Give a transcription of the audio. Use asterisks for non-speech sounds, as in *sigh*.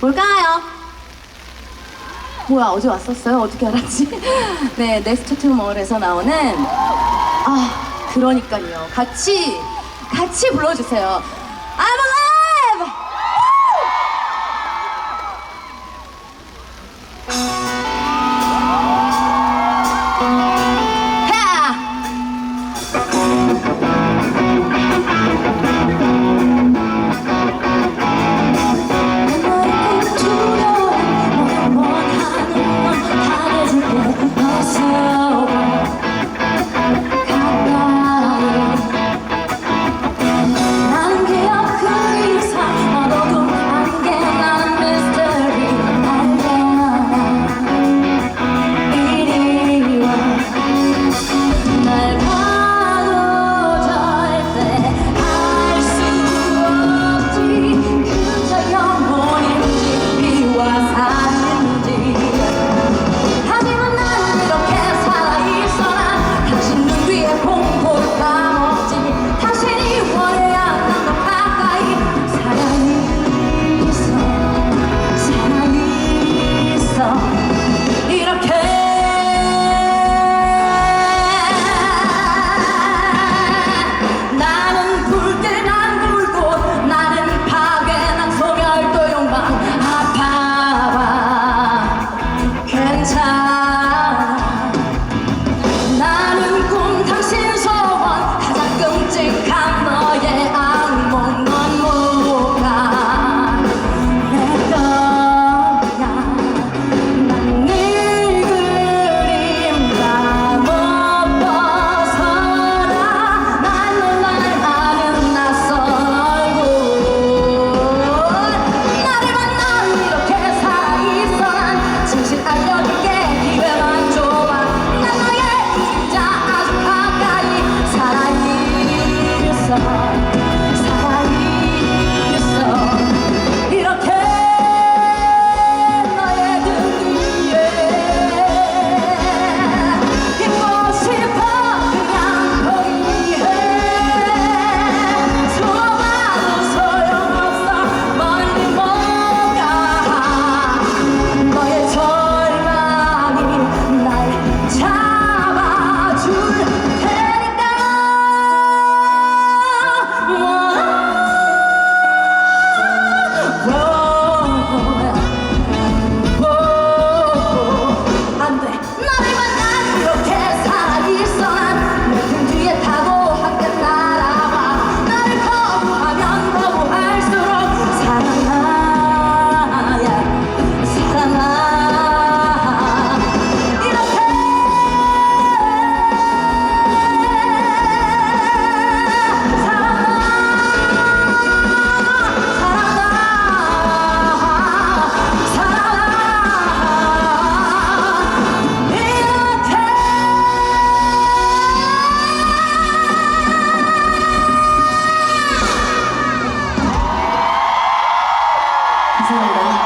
뭘까요? 뭐야 어제 왔었어요? 어떻게 알았지? *laughs* 네 넥스트 투몰에서 나오는 아 그러니까요 같이 같이 불러주세요 아무나 감사합니다.